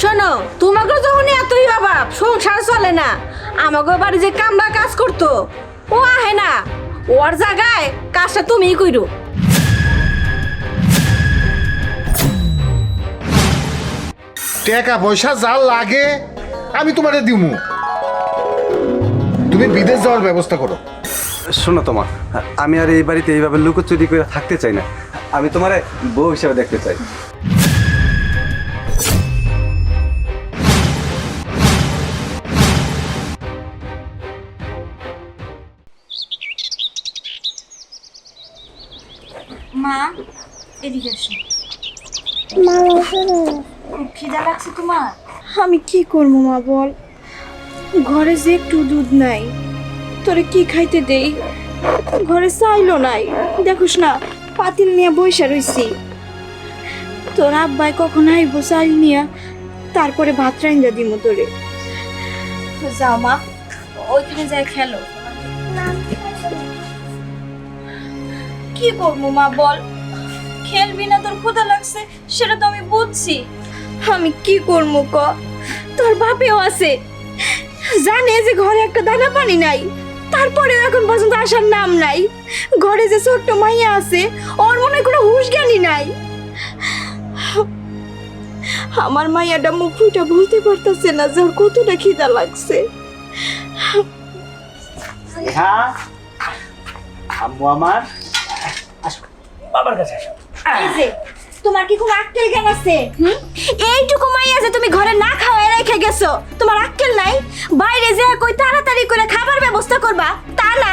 শোনো তোমাকে যখন এতই অভাব সংসার চলে না। আমাকে বাড়ি যে কামরা কাজ করতো ও আহে না। ওর জায়গায় কাজটা তুমিই কইরো। টাকা পয়সা যা লাগে আমি তোমারে দিমু। তুমি বিদেশ যাওয়ার ব্যবস্থা করো। শোনো তোমা আমি আর এই বাড়িতে এইভাবে লুকোচুরি করে থাকতে চাই না। আমি তোমারে বউ হিসেবে দেখতে চাই। মা এদিকে খুব খিদা লাগছে তোমার? আমি কি করব মা বল? ঘরে যে একটু দুধ নাই তোরে কি খাইতে দেই? ঘরে চাইলো নাই। দেখোস না পাতিল নিয়ে বইসা রইছি। তোর আব্বাই কখন আইব চাইল নিয়া? তারপরে ভাত রাইন্দা দিমু তোরে। যাও মা ওইখানে যাই খেলো। কি করব মা বল? খেলবি না তোর ক্ষুধা লাগছে সেটা তো আমি বুঝছি। আমি কি করব ক? তোর বাপেও আছে। জানে যে ঘরে একটা দানা পানি নাই তারপরেও এখন পর্যন্ত আসার নাম নাই। ঘরে যে ছোট্ট মাইয়া আছে ওর মনে হয় কোনো হুশ জ্ঞানী নাই। আমার মাইয়াটা মুখ ফুটা বলতে পারতেছে না যে ওর কতটা খিদা লাগছে। হ্যাঁ আম্মু আমার আসো বাবার কাছে আসো। এই যে তোমার কি কোনো আক্কেল জ্ঞান আছে? হুম? এইটুকু মাইয়া যে তুমি ঘরে না খাওয়াই রেখে গেছো তোমার আক্কেল নাই? বাইরে যে কই তাড়াতাড়ি করে খাবার ব্যবস্থা করবা? তা না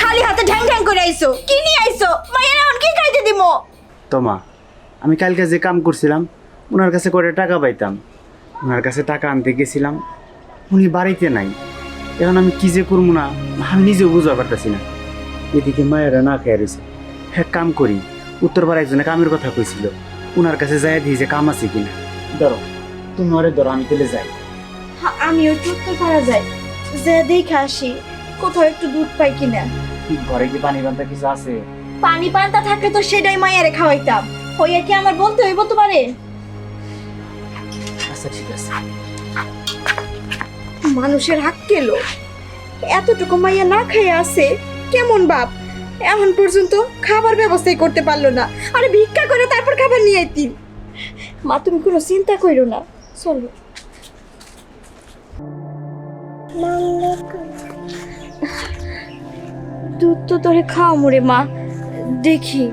খালি হাতে ঢ্যাং ঢ্যাং করে আইছো। কি নিয়ে আইছো? মাইয়া এখন কি খাইতে দিমো? তোমা আমি কালকে যে কাম করছিলাম ওনার কাছে করে টাকা পাইতাম। ওনার কাছে টাকা আনতে গেছিলাম উনি বাড়িতে নাই। এখন আমি কি যে করব না আমি নিজেও বুঝতে পারতেছি না। এদিকে মায়েরা না খেয়ে রয়েছে। হ্যাঁ কাম করি উত্তরপাড়া একজনে কামের কথা কইছিল। ওনার কাছে যাই দিই যে কাম আছে কিনা। ধরো তুমি ওরে ধরো আমি তেলে যাই। হ্যাঁ, আমিও চুক্তি করা যায় যে দেখে আসি কোথাও একটু দুধ পাই কিনা। ঘরে কি পানি বান্ধা কিছু আছে? পানি পান্তা থাকলে তো সেটাই মাইয়ারে খাওয়াইতাম। হইয়া কি আমার বলতে হইব তোমারে? আচ্ছা ঠিক আছে। মানুষের হাক কেলো এতটুকু মাইয়া না খাইয়া আছে কেমন বাপ? এখন পর্যন্ত খাবার ব্যবস্থাই করতে পারল না। আরে ভিক্ষা করে তারপর খাবার নিয়ে আইতি। মা, তুমি কোনো চিন্তা করো না। চলো। দুধ তো তোরে খাও মোরে মা। দেখি,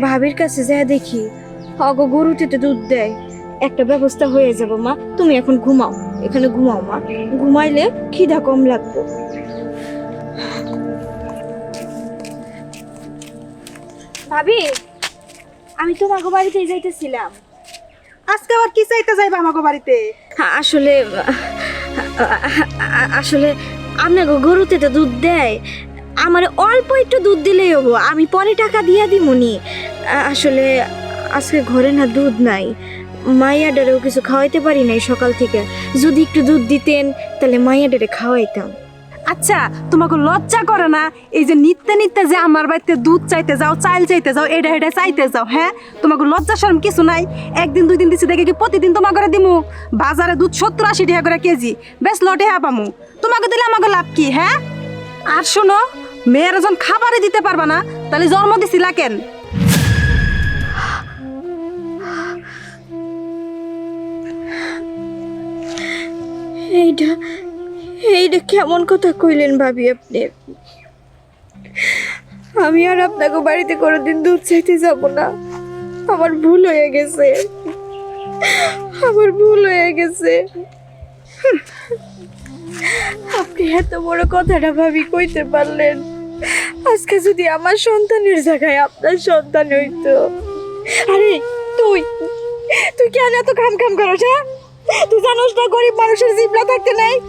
ভাবির কাছে যা দেখি। অগ গরুতে তো দুধ দেয়। একটা ব্যবস্থা হয়ে যাব মা। তুমি এখন ঘুমাও। এখানে ঘুমাও মা। ঘুমাইলে খিদা কম লাগবে। ভাবি আমি তোমাকে বাড়িতেই যাইতেছিলাম। আজকে আবার কি চাইতে যাইবা আমাকে বাড়িতে? আসলে আসলে আপনাকে গরুতে তো দুধ দেয়। আমার অল্প একটু দুধ দিলেই হব আমি পরে টাকা দিয়ে দিমুনি। আসলে আজকে ঘরে না দুধ নাই। মাইয়াডারেও কিছু খাওয়াইতে পারি নাই সকাল থেকে। যদি একটু দুধ দিতেন তাহলে মাইয়াডারে খাওয়াইতাম। আচ্ছা তোমাকে লজ্জা করে না? এই যে নিত্যে নিত্যে যে আমার বাড়িতে দুধ চাইতে যাও চাল চাইতে যাও এটা এটা চাইতে যাও হ্যাঁ? তোমাকে লজ্জা সরম কিছু নাই? একদিন, দুই দিন দিছি দেখে কি প্রতিদিন তোমার করে দিমু? বাজারে দুধ সত্তর আশি টাকা করে কেজি। বেশ লটে হ্যাঁ পামু। তোমাকে দিলে আমাকে লাভ কি হ্যাঁ? আর শোনো, মেয়ের যখন খাবারই দিতে পারবা না, তাহলে জন্ম দিছিলা কেন এইটা এইটা কেমন কথা কইলেন ভাবি আপনি? আমি আর আপনাকে বাড়িতে কোনোদিন দুধ চাইতে যাব না। আমার ভুল হয়ে গেছে। আমার ভুল হয়ে গেছে। আপনি এত বড় কথাটা ভাবি কইতে পারলেন। আজকে যদি আমার সন্তানের জায়গায় আপনার সন্তান হইতো। আরে, তুই? তুই কেন এত কাম কাম করছ হ্যাঁ? তুই জানোস না গরিব মানুষের জিবলা থাকতে নাই?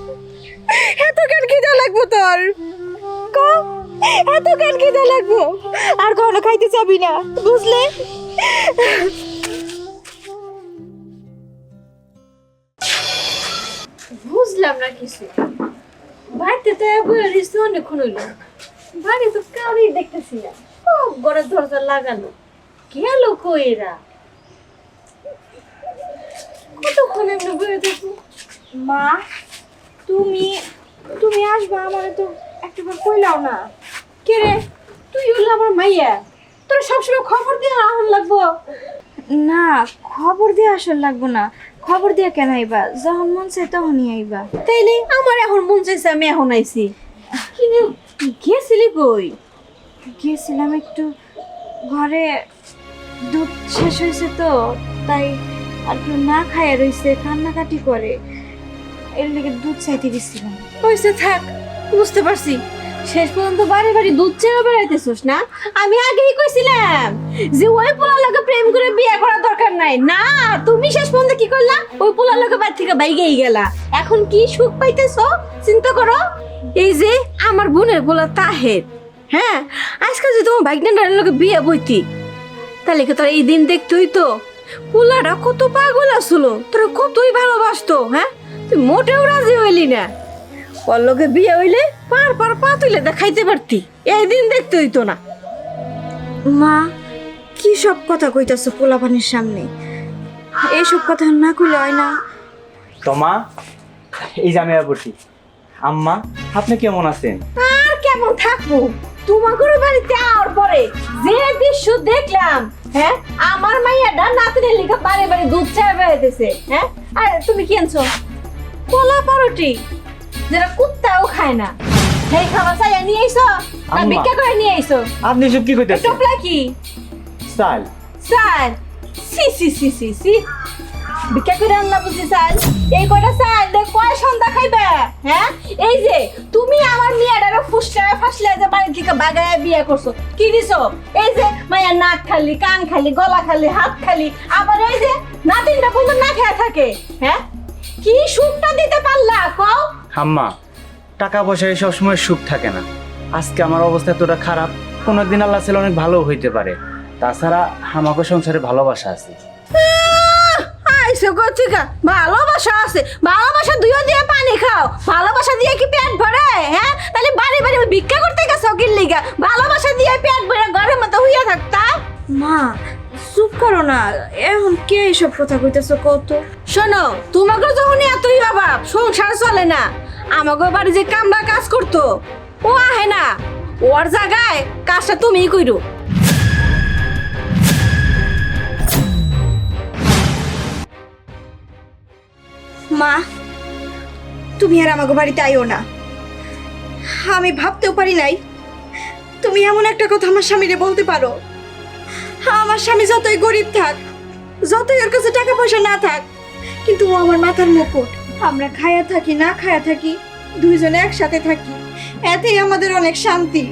এত কেন খিদা লাগবো তোর? ক এত কেন খিদা লাগবো? আর কখনো খাইতে চাবি না বুঝলে? বুঝলাম না কিছু। বাড়িতে তো রিসি অনেকক্ষণ হইল। বাড়ি তো কাউরি দেখতেছি না। ও ঘরের দরজা লাগানো গেল কই এরা? কতক্ষণ এমনি বয়ে থাকব? মা তুমি তুমি আসবা আমার তো একটাবার কইলাও না। কে রে? তুই হলো আমার মাইয়া। তোর সবসময় খবর দিয়ে আহন লাগবো। না খবর দিয়ে আসল লাগবো না। খবর দিয়ে কেন আইবা? যখন মন চাই তখনই আইবা। তাইলে আমার এখন মন চাইছে আমি এখন আইছি। কিন্তু গেছিলি কই? গিয়েছিলাম একটু ঘরে। দুধ শেষ হয়েছে তো তাই আর কেউ না খায় রইছে কান্নাকাটি করে। এর লেগে দুধ চাইতে গেছিলাম। হয়েছে থাক, বুঝতে পারছি। শেষ পর্যন্ত বাড়ি বাড়ি দুধ চেয়ে বেড়াইতেছোস না? আমি আগেই কইছিলাম যে, ওই পোলার লোকে প্রেম করে বিয়ে করার দরকার নাই। না, তুমি শেষ পর্যন্ত কি করলা? ওই পোলার লগে বাড়ি থেকে বাইগেই গেলা। এখন কি সুখ পাইতেছো? চিন্তা করো। এই যে, আমার বোনের পোলা তাহের। হ্যাঁ আজকাল যদি তোমার বাইক নান্ডারের লগে বিয়ে বইতি, তাহলে কি তোর এই দিন দেখতে তো পোলাটা কত পাগল আসলো, তোর কতই ভালোবাসতো হ্যাঁ? তুই মোটেও রাজি হইলি না। ওর বিয়ে হইলে পার পার পা তুলে দেখাইতে পারতি। এই দিন দেখতে হইতো না। মা কি সব কথা কইতাছো পোলাপানির সামনে? এইসব কথা না কইলে হয় না। তোমা এই যে আমি পড়ছি আম্মা আপনি কেমন আছেন? আর কেমন থাকব? তোমাদের বাড়িতে আওয়ার পরে যে দৃশ্য দেখলাম হ্যাঁ আমার মাইয়াটা নাতিনের লিখা বারে বারে দুধ চা বেড়াইতেছে হ্যাঁ? আর তুমি কি আনছো? কলা পারোটি যেটা কুত্তাও খায় না। সেই খাবার চাইয়া নিয়ে আইসো না আম্মা। ভিক্ষা করে নিয়ে আইসো আপনি সব কি কইতেছেন টপলা কি? চাল। স্যার সি সি সি সি সি ভিক্ষা করে আনলা বুঝি স্যার এই কয়টা স্যার দেখ কয় সন্ধ্যা খাইবে? হ্যাঁ? এই যে তুমি আমার মেয়েটারে ফুসলায় ফাসলে যে বাড়ি থেকে বাগায় বিয়ে করছ কি দিছো? এই যে মায়ের নাক খালি কান খালি গলা খালি হাত খালি আবার এই যে নাতিনটা পর্যন্ত না খেয়ে থাকে হ্যাঁ? কি সুখটা দিতে পারলা কও? আম্মা টাকা পয়সায় সবসময় সুখ থাকে না। আজকে আমার অবস্থা এতটা খারাপ কোনো একদিন আল্লাহ ছেলে অনেক ভালো হইতে পারে। তাছাড়া আমাকে সংসারে ভালোবাসা আছে। আইসে গচিকা ভালোবাসা আছে। ভালোবাসা দুইও দিয়ে পানি খাও। ভালোবাসা দিয়ে কি পেট ভরে হ্যাঁ? তাহলে বাড়ি বাড়ি ভিক্ষা করতে গেছো লিগা ভালোবাসা দিয়ে পেট ভরে ঘরের মতো হইয়া থাকতা? মা চুপ করো না। এখন কে এইসব কথা কইতাছো কত শোনো তোমাকে যখন এতই অভাব সংসার চলে না। আমাকে বাড়ি যে কামরা কাজ করতো ও আহে না। ওর জায়গায় কাজটা তুমিই কইরো। মা তুমি আর আমাকে বাড়িতে আইও না। আমি ভাবতেও পারি নাই। তুমি এমন একটা কথা আমার স্বামীরে বলতে পারো। আমার স্বামী যতই গরিব থাক, যতই ওর কাছে টাকা পয়সা না থাক, কিন্তু ও আমার মাথার মুকুট। আমরা খায়া থাকি, না খায়া থাকি, দুইজনে একসাথে থাকি। এতেই আমাদের অনেক শান্তি।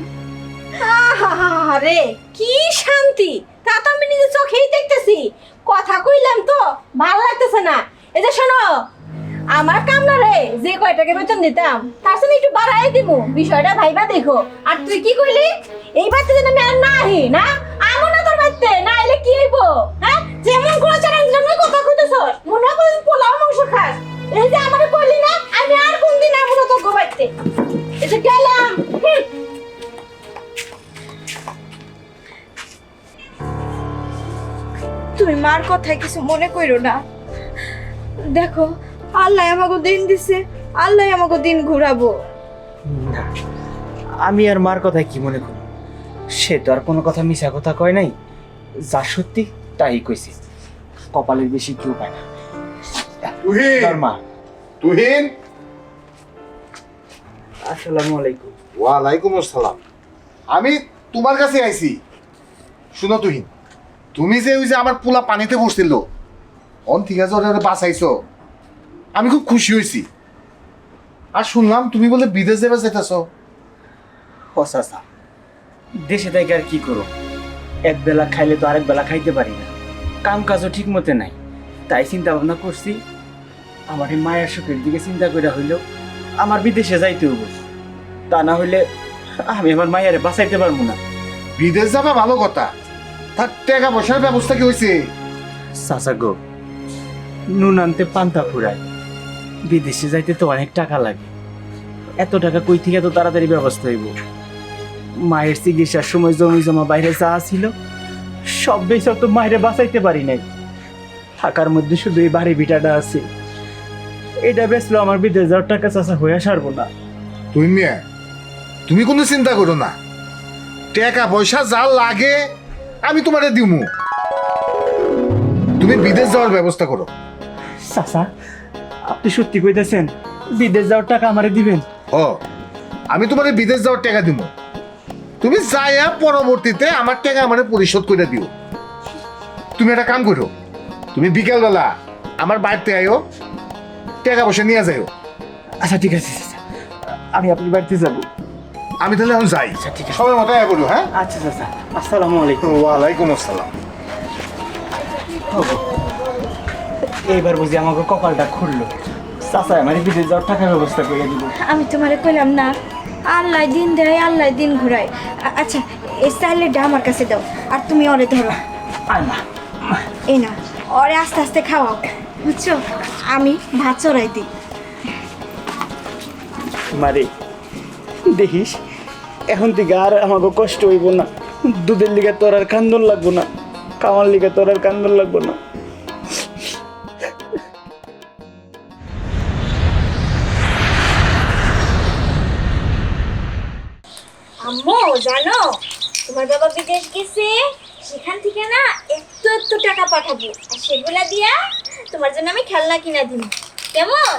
আরে কি শান্তি? তা তো আমি নিজে চোখেই দেখতেছি। কথা কইলাম তো, ভালো লাগতেছে না। এই যে শোনো আমার কামলা রে, যে কয়টাকে বেতন দিতাম, তার সাথে একটু বাড়াই দিব বিষয়টা ভাইবা দেখো। আর তুই কি কইলি? এই বাড়িতে যেন আমি আর না আহি, না? আমো না তোর বাড়িতে, না এলে কি হইব? হ্যাঁ? যেমন করে জন্য কথা কইতেছ, মনে করে পোলাও মাংস খাস। এই যে আমারে কইলি না, আমি আর কোনদিন আমো না তোর বাড়িতে। এই যে গেলাম। তুমি মার কথায় কিছু মনে করো না। দেখো আল্লাহ আমাকে দিন দিছে আল্লাহ আমাকে দিন ঘুরাবো। না আমি আর মার কথা কি মনে করি? সে তো আর কোনো কথা মিশা কথা কয় নাই। যা সত্যি তাই কইছি। কপালের বেশি কেউ পায় না। তুহিন! মা। তুহিন! আসসালামু আলাইকুম। ওয়ালাইকুম আসসালাম। আমি তোমার কাছে আইছি। শুনো তুহিন তুমি যে ওই যে আমার পোলা পানিতে বসছিল অন ঠিক আছে বাঁচাইছো। আমি খুব খুশি হয়েছি। আর শুনলাম তুমি বলে বিদেশ যাবে যেতেছ হসাসা দেশে থেকে আর কি করো এক বেলা খাইলে তো আরেক বেলা খাইতে পারি না। কাম কাজও ঠিক মতে নাই। তাই চিন্তা ভাবনা করছি আমার এই মায়ের সুখের দিকে চিন্তা করে হইলেও আমার বিদেশে যাইতে হব তা না হইলে আমি আমার মায়ের বাঁচাইতে পারব না। বিদেশ যাবে ভালো কথা। তার টাকা পয়সার ব্যবস্থা কি হয়েছে চাচা গো নুন আনতে পান্তা ফুরায়। বিদেশে যাইতে তো অনেক টাকা লাগে। এত টাকা কই থেকে এত তাড়াতাড়ি ব্যবস্থা হইব? মায়ের চিকিৎসার সময় জমি জমা বাইরে যা ছিল সব বেসব তো মায়ের বাঁচাইতে পারি নাই। থাকার মধ্যে শুধু এই বাড়ি ভিটাটা আছে। এটা বেচলো আমার বিদেশ যাওয়ার টাকা চাষা হয়ে সারবো না। তুমি মেয়ে তুমি কোনো চিন্তা করো না। টাকা পয়সা যা লাগে আমি তোমারে দিমু। তুমি বিদেশ যাওয়ার ব্যবস্থা করো। চাষা আপনি সত্যি কইতেছেন বিদেশ যাওয়ার টাকা আমারে দিবেন? ও আমি তোমারে বিদেশ যাওয়ার টাকা দিব তুমি যাইয়া পরবর্তীতে আমার টাকা আমারে পরিশোধ করে দিও। তুমি একটা কাম করো তুমি বিকেলবেলা আমার বাড়িতে আইও টাকা পয়সা নিয়ে যাইও। আচ্ছা ঠিক আছে আমি আপনার বাড়িতে যাব। আমি তাহলে এখন যাই। সময় মতো আয়া করো হ্যাঁ? আচ্ছা আচ্ছা আসসালামু আলাইকুম। ওয়ালাইকুম আসসালাম। এইবার বুঝি আমাকে কপালটা খুললো। চাচা আমার বিদেশ যাওয়ার টাকার ব্যবস্থা করে দিব আমি তোমারে কইলাম না আল্লাহ দিন দেয় আল্লাহ দিন ঘুরায়। আচ্ছা এই স্টাইলেরটা আমার কাছে দাও আর তুমি অরে ধরো। এই না অরে আস্তে আস্তে খাওয়াও। বুঝছ? আমি ভাত চড়াই দিই। মারে দেখিস এখন থেকে আর আমাকে কষ্ট হইব না। দুধের লিগে তোর আর কান্দন লাগবো না কামার লিগে তোর আর কান্দন লাগবো না। জানো? তোমার বাবা বিদেশ গেছে সেখান থেকে না একটু একটু টাকা পাঠাবো। আর সেগুলা দিয়া তোমার জন্য আমি খেলনা কিনা দিব। কেমন?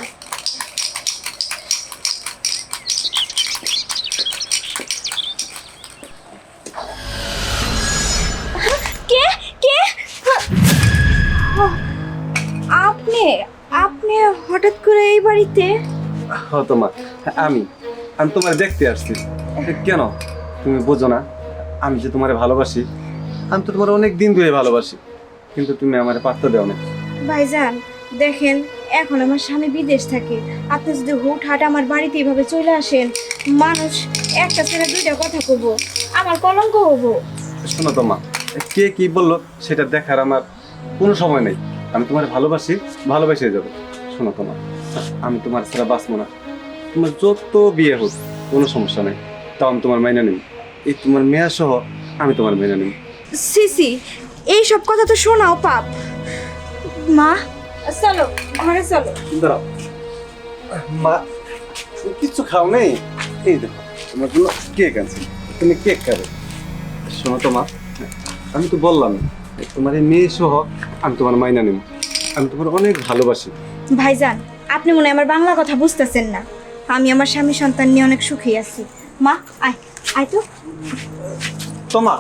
কে? কে? আপনি আপনি হঠাৎ করে এই বাড়িতে? হ তোমার আমি আমি তোমার দেখতে আসছি। কেন? তুমি বোঝো না আমি যে তোমারে ভালোবাসি আমি তো তোমার অনেক দিন ধরে ভালোবাসি কিন্তু তুমি আমার পাত্র দেও না। ভাইজান দেখেন এখন আমার স্বামী বিদেশ থাকে। আপনি যদি হুটহাট আমার বাড়িতে এইভাবে চলে আসেন মানুষ একটা ছেলে দুইটা কথা কব আমার কলঙ্ক হব শোনো তো মা কে কি বলল সেটা দেখার আমার কোনো সময় নেই। আমি তোমার ভালোবাসি ভালোবেসে যাব। শোনো তোমার আমি তোমার ছাড়া বাঁচবো না। তোমার যত বিয়ে হোক কোনো সমস্যা নেই। তাও আমি তোমার মাইনে নিই এই তোমার মেয়া সহ আমি তোমার মেনে নিই সিসি এইসব কথা তো শোনাও পাপ। মা চলো ঘরে চলো। দাঁড়াও। মা কিচ্ছু খাও নেই? এই দেখো তোমার জন্য কেক আনছি। তুমি কেক খাবে। শোনো তোমার আমি তো বললাম তোমার এই মেয়ে সহ আমি তোমার মাইনা নিব। আমি তোমার অনেক ভালোবাসি। ভাইজান আপনি মনে হয় আমার বাংলা কথা বুঝতেছেন না। আমি আমার স্বামী সন্তান নিয়ে অনেক সুখী আছি। মা আয় আয় তো। তোমার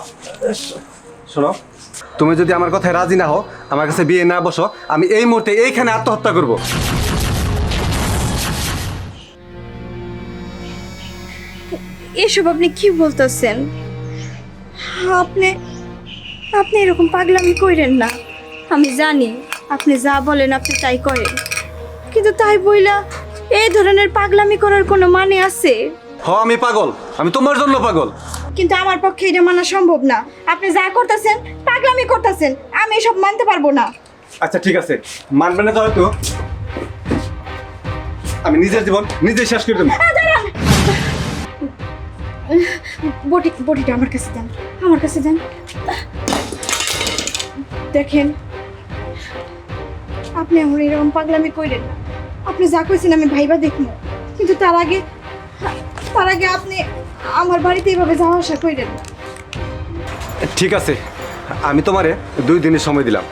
শোনো তুমি যদি আমার কথায় রাজি না হও আমার কাছে বিয়ে না বসো আমি এই মুহূর্তে এইখানে আত্মহত্যা করব। এসব আপনি কি বলতেছেন? আপনি আপনি এরকম পাগলামি করেন না। আমি জানি আপনি যা বলেন আপনি তাই করেন। কিন্তু তাই বইলা এই ধরনের পাগলামি করার কোনো মানে আছে? হ আমি পাগল। আমি তোমার জন্য পাগল। কিন্তু আমার পক্ষে এটা মানা সম্ভব না। আপনি যা করতেছেন পাগলামি করতেছেন আমি এসব মানতে পারব না। আচ্ছা ঠিক আছে। মানবে না তো হয়তো। আমি নিজের জীবন নিজে শেষ করে দেবো। বটি বটিটা আমার কাছে দেন আমার কাছে দেন। দেখেন আপনি এখন এরকম পাগলামি কইরেন না। আপনি যা কইছেন আমি ভাইবা দেখব। কিন্তু তার আগে তার আগে আপনি আমার বাড়িতে এইভাবে যাওয়া আসা কইরেন। ঠিক আছে, আমি তোমারে দুই দিনের সময় দিলাম।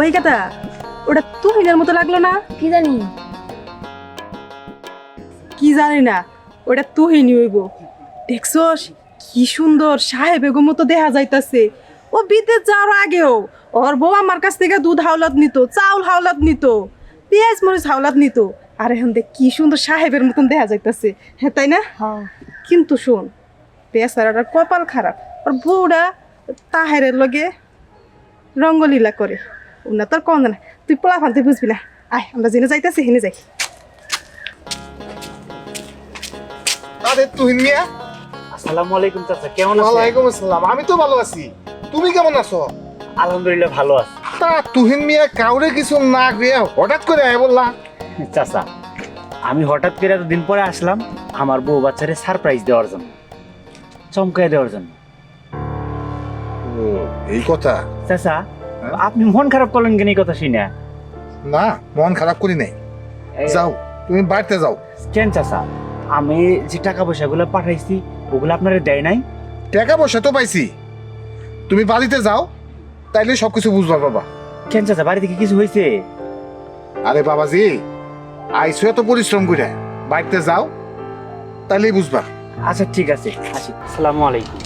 ওই কথা ওটা তুহিনের মতো লাগল না? কি জানি। কি জানি না ওটা তুহিনি হইব। দেখছস কি সুন্দর সাহেব বেগম মতো দেখা যাইতাছে। ও বিদেশ যাওয়ার আগেও ওর বউ আমার কাছ থেকে দুধ হাওলাত নিত চাউল হাওলাত নিত পেঁয়াজ মরিচ হাওলাত নিত। আর এখন দেখ কি সুন্দর সাহেবের মতন দেখা যাইতাছে। হ্যাঁ তাই না? কিন্তু শোন পেঁচারাটার কপাল খারাপ। ওর বউরা তাহেরের লগে রঙ্গলীলা করে। ওনা তোর কম না তুই পোলা ফানতে বুঝবি না। আয় আমরা জেনে যাইতেছি হেনে যাই। আরে তুহিন মিয়া। আসসালামু আলাইকুম চাচা কেমন আছেন? ওয়ালাইকুম আসসালাম আমি তো ভালো আছি। তুমি কেমন আছো? আলহামদুলিল্লাহ ভালো আছি। তা তুহিন মিয়া কাউরে কিছু না গিয়ে হঠাৎ করে আয় বললা। চাচা আমি হঠাৎ করে এতদিন পরে আসলাম আমার বউ বাচ্চারে সারপ্রাইজ দেওয়ার জন্য চমকায় দেওয়ার জন্য। এই কথা? চাচা আপনি মন খারাপ করলেন কেন এই কথা শুনে? না মন খারাপ করি নাই। যাও তুমি বাড়িতে যাও। কেন চাচা? আমি যে টাকা পয়সাগুলো পাঠাইছি ওগুলো আপনারা দেয় নাই? টাকা পয়সা তো পাইছি। তুমি বাড়িতে যাও তাইলে সবকিছু বুঝবা বাবা। কেন চাচা বাড়ি থেকে কিছু হয়েছে আরে বাবাজি আইসো এত পরিশ্রম করে বাড়িতে যাও তাইলেই বুঝবা। আচ্ছা ঠিক আছে আসি। আসসালামু আলাইকুম।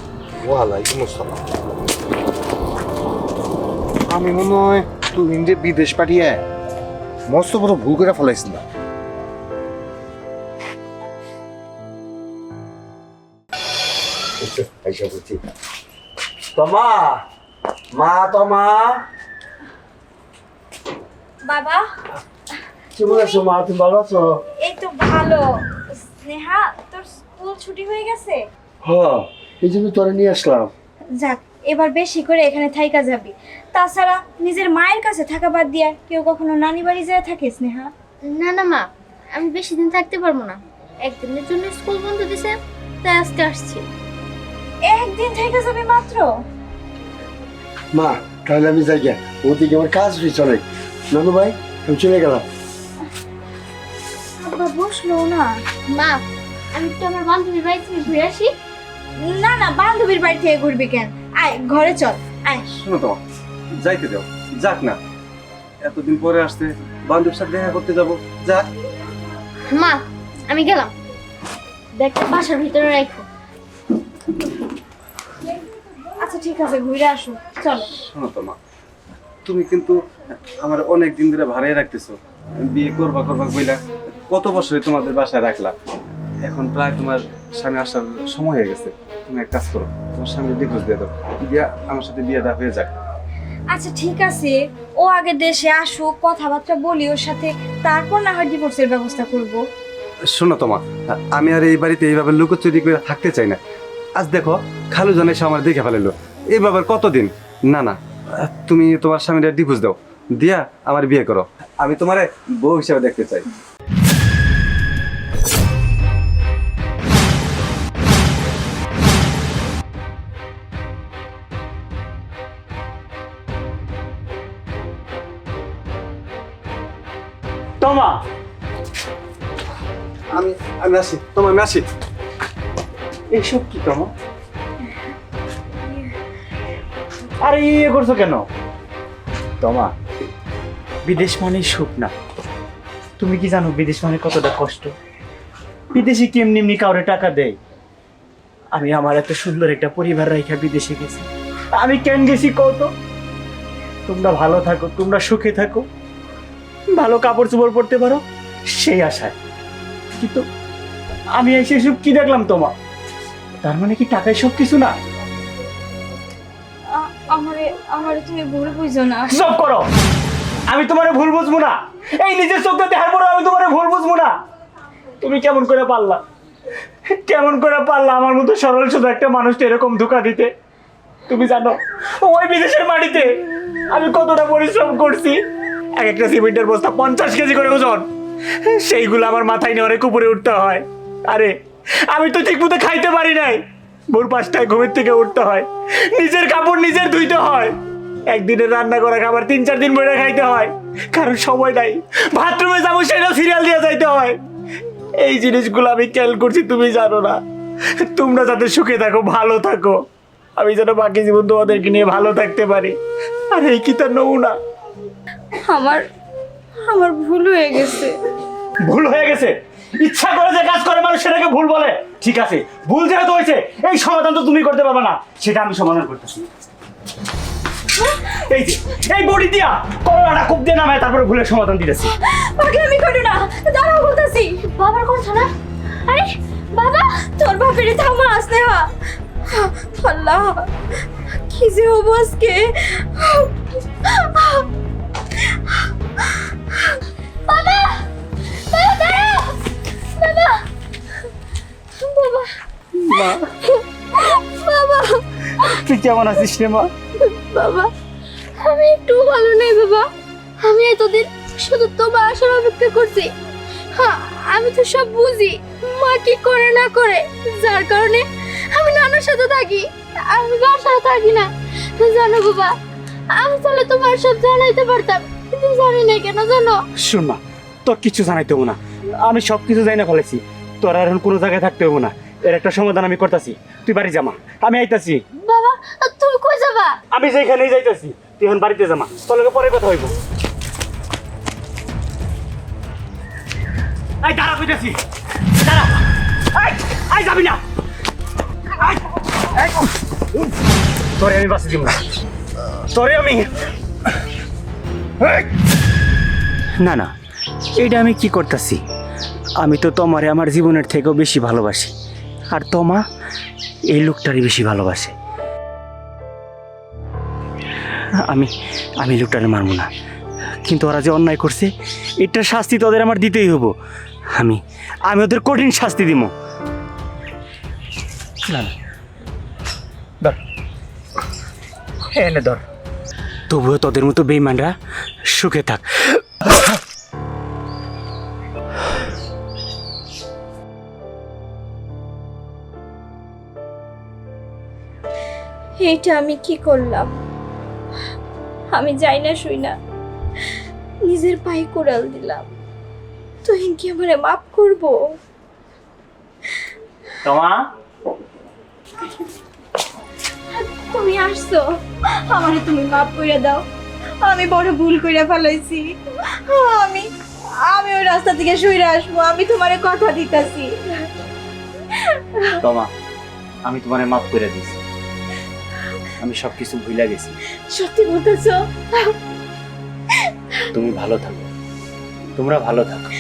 ওয়ালাইকুম আসসালাম। আমি মনে হয় তুই যে বিদেশ পাঠিয়ে মস্ত বড় ভুল করে আইসা বলছি তোমা মা তোমা। বাবা। কেমন আছো মা? তুমি ভালো আছো? এই তো ভালো। স্নেহা তোর স্কুল ছুটি হয়ে গেছে? হ্যাঁ এই জন্য তোরা নিয়ে আসলাম। যাক এবার বেশি করে এখানে থাইকা যাবি। তাছাড়া নিজের মায়ের কাছে থাকা বাদ দিয়া কেউ কখনো নানি বাড়ি যায় থাকে স্নেহা? না না মা আমি বেশি দিন থাকতে পারব না। একদিনের জন্য স্কুল বন্ধ দিছে তাই আজকে আসছি। একদিন থেকে যাবে মাত্র? মা তাহলে আমি যাই গে ওদিকে আমার কাজ রয়েছে অনেক। নানু ভাই আমি চলে গেলাম। আব্বা বসল না। মা আমি একটু আমার বান্ধবীর বাড়ি থেকে ঘুরে আসি। না না বান্ধবীর বাড়ি থেকে ঘুরবি কেন? আয় ঘরে চল আয়। শোনো তো যাইতে দাও। যাক না এতদিন পরে আসতে বান্ধবের সাথে দেখা করতে যাব। যাক। মা আমি গেলাম। ব্যাগটা বাসার ভিতরে রাখো আচ্ছা ঠিক আছে ঘুরে আসো। চলো। শোনো তো মা তুমি কিন্তু আমার অনেক দিন ধরে ভাড়াই রাখতেছো। বিয়ে করবা করবা বইলা কত বছরে তোমাদের বাসায় রাখলা এখন প্রায় তোমার স্বামী আসার সময় হয়ে গেছে। তুমি এক কাজ করো তোমার স্বামী ডিভোর্স দিয়ে দাও। দিয়া আমার সাথে বিয়েটা হয়ে যাক। আচ্ছা ঠিক আছে। ও আগে দেশে আসুক কথাবার্তা বলি ওর সাথে তারপর না হয় ডিভোর্সের ব্যবস্থা করব। শোনো তোমা আমি আর এই বাড়িতে এইভাবে লুকোচুরি করে থাকতে চাই না। আজ দেখো খালু জানে এসে আমার দেখে ফেলেলো এইভাবে আর কতদিন? না না তুমি তোমার স্বামীরা ডিভোর্স দাও। দিয়া আমার বিয়ে করো। আমি তোমারে বউ হিসাবে দেখতে চাই। তোমা। আমি আমি আসি তোমার আমি আসি। এইসব কি তোমা? আরে ইয়ে করছ কেন? তোমা বিদেশ মানে সুখ না। তুমি কি জানো বিদেশ মানে কতটা কষ্ট? বিদেশে কেমনি এমনি কাউরে টাকা দেয়? আমি আমার এত সুন্দর একটা পরিবার রেখা বিদেশে গেছি। আমি কেন গেছি কত তোমরা ভালো থাকো তোমরা সুখে থাকো। ভালো কাপড় চোপড় পরতে পারো? সেই আশায়। কিন্তু আমি এসে সব কি দেখলাম তোমার তার মানে কি টাকায় সব কিছু না? আমারে আমারে তুমি ভুল বুঝো না। সব করো! আমি তোমারে ভুল বুঝব না। এই নিজের চোখটা দেখার পরে আমি তোমারে ভুল বুঝব না। তুমি কেমন করে পারলা? কেমন করে পারলা আমার মতো সরল শুধু একটা মানুষটা এরকম ধোকা দিতে? তুমি জানো ওই বিদেশের মাটিতে আমি কতটা পরিশ্রম করছি। এক একটা সিমেন্টের বস্তা পঞ্চাশ কেজি করে ওজন। সেইগুলো আমার মাথায় নিয়ে অনেক উপরে উঠতে হয়। আরে, আমি তো ঠিক মতো খাইতে পারি নাই। ভোর পাঁচটায় ঘুমের থেকে উঠতে হয়। নিজের কাপড় নিজের ধুইতে হয়। একদিনের রান্না করা খাবার তিন চার দিন বইটা খাইতে হয়। কারণ সময় নাই। বাথরুমে যাব সেটা সিরিয়াল দিয়ে যাইতে হয়। এই জিনিসগুলো আমি খেয়াল করছি, তুমি জানো না। তোমরা যাতে সুখে থাকো, ভালো থাকো। আমি যেন বাকি জীবন তোমাদেরকে নিয়ে ভালো থাকতে পারি। আর এই কি তার নমুনা? আমার আমার ভুল হয়ে গেছে। ভুল হয়ে গেছে? ইচ্ছা করে যে কাজ করে মানুষ সেটাকে ভুল বলে। ঠিক আছে ভুল যেহেতু হয়েছে এই সমাধান তো তুমি করতে পারবে না। সেটা আমি সমাধান করতেছি। এই যে এই বডি দিয়া করোনাটা খুব দিয়ে নামায় তারপরে ভুলের সমাধান দিতেছি। আমি করি না। দাঁড়াও বলতেছি। বাবার না? আরে বাবা তোর বাপেরে থামা স্নেহা। আল্লাহ কি যে আজকে। বাবা বাবা দাঁড়াও। বাবা বাবা। বাবা। তুই কেমন আছিস রে মা? বাবা আমি একটু ভালো নেই বাবা। আমি এতদিন শুধু তোমার আসার অপেক্ষা করছি। হ্যাঁ আমি তো সব বুঝি। মা কি করে না করে যার কারণে আমি নানার সাথে থাকি। আমি বাসায় থাকি না। জানো বাবা আমি তাহলে তোমার সব জানাইতে পারতাম কিন্তু জানি না কেন জানো? শোন মা তোর কিছু জানাইতে হব না। আমি সব কিছু জানি না ফেলেছি তোর আর এখন কোনো জায়গায় থাকতে হব না। এর একটা সমাধান আমি করতেছি। তুই বাড়ি জামা আমি আইতাছি। বাবা তুমি কই যাবা? আমি যেখানেই যাইতাছি তুই এখন বাড়িতে জামা তোর লগে পরে কথা হইব। আই দাঁড়া কইতাছি। দাঁড়া। আই আই যাবি না। আই আই তোরে আমি বাসি দিব না। তোরে আমি! না না এটা আমি কি করতেছি? আমি তো তোমারে আমার জীবনের থেকেও বেশি ভালোবাসি। আর তোমা এই লোকটারই বেশি ভালোবাসে। আমি আমি লোকটারে মারবো না। কিন্তু ওরা যে অন্যায় করছে এটার শাস্তি তো ওদের আমার দিতেই হব আমি আমি ওদের কঠিন শাস্তি দিব না না ধর এনে ধর। তবুও তোদের মতো বেইমানরা সুখে থাক। এইটা আমি কি করলাম? আমি যাই না শুই না। নিজের পায়ে কোড়াল দিলাম। তুই কি আমারে মাফ করব? তোমা তুমি? আসছো? আমারে তুমি মাফ করে দাও। আমি বড় ভুল করে ফেলাইছি। আমি আমি ওই রাস্তা থেকে শুয়ে আসব আমি তোমারে কথা দিতাছি। তোমা আমি তোমারে মাফ করে দিছি আমি সব কিছু ভুলে গেছি। সত্যি বলতেছো? তুমি ভালো থাকো। তোমরা ভালো থাকো।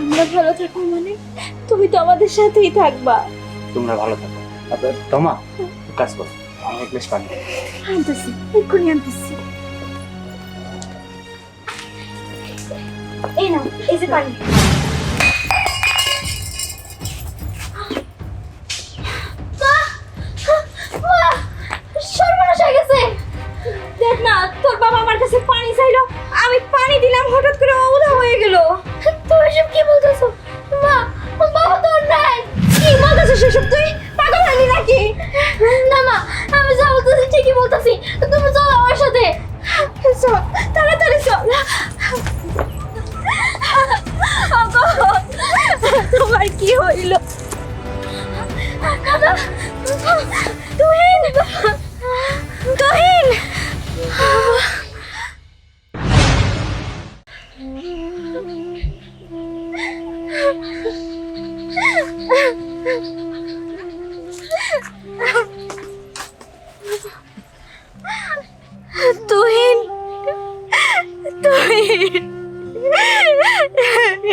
আমরা ভালো থাকব মানে? তুমি তো আমাদের সাথেই থাকবা। তোমরা ভালো থাকো। তোমা কাজ করো। আমার এক গ্লাস পানি। আনতেছি এক্ষুনি আনতেছি এই নাও এই যে পানি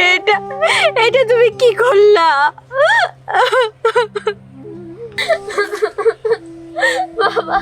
এটা এটা তুমি কি করলা? বাবা